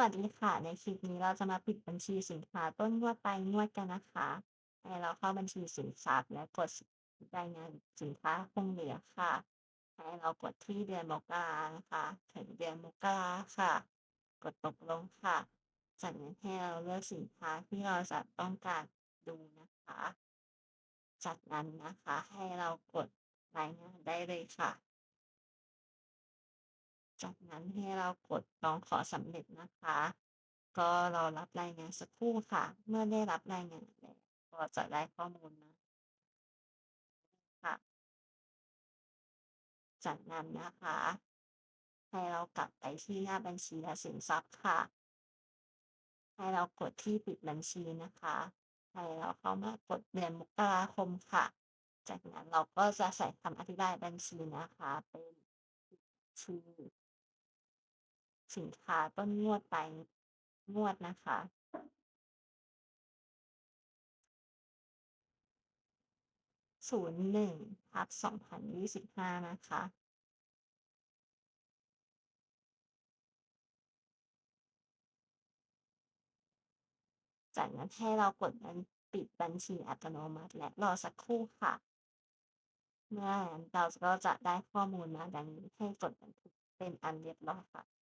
สวัสดีค่ะ ในคลิปนี้เราจะมาปิดบัญชีสินค้าต้นงวดปลายงวดกันนะคะให้เราเข้าบัญชีสินทรัพย์และกดรายงานสินค้าคงเหลือค่ะ ให้เรากดที่เดือนมกรานะคะถึงเดือนมกราค่ะ กดตกลงค่ะ จากนั้นให้เราเลือกสินค้าที่เราจะต้องการดูนะคะ จากนั้นนะคะให้เรากดรายงานได้เลยค่ะ จากนั้นให้เรากดร้องขอสำเร็จนะคะ ก็เรอรับรายงานสักครู่ค่ะ เมื่อได้รับรายงานแล้วก็จะได้ข้อมูลมาค่ะ จากนั้นนะคะ ให้เรากลับไปที่หน้าบัญชีและสินทรัพย์ค่ะ ให้เรากดที่ปิดบัญชีนะคะให้เราเข้ามากดเดือนมกราคมค่ะ จากนั้นเราก็จะใส่คำอธิบายบัญชีนะคะเป็นชื่อ สินค้าต้นงวดปลายงวดนะคะ01/2025นะคะ จากนั้นให้เรากดบันปิดบัญชีอัตโนมัติและรอสักครู่ค่ะ เมื่อเราก็จะได้ข้อมูลมาดังนี้ให้กดบันทึกเป็นอันเรียบร้อยค่ะ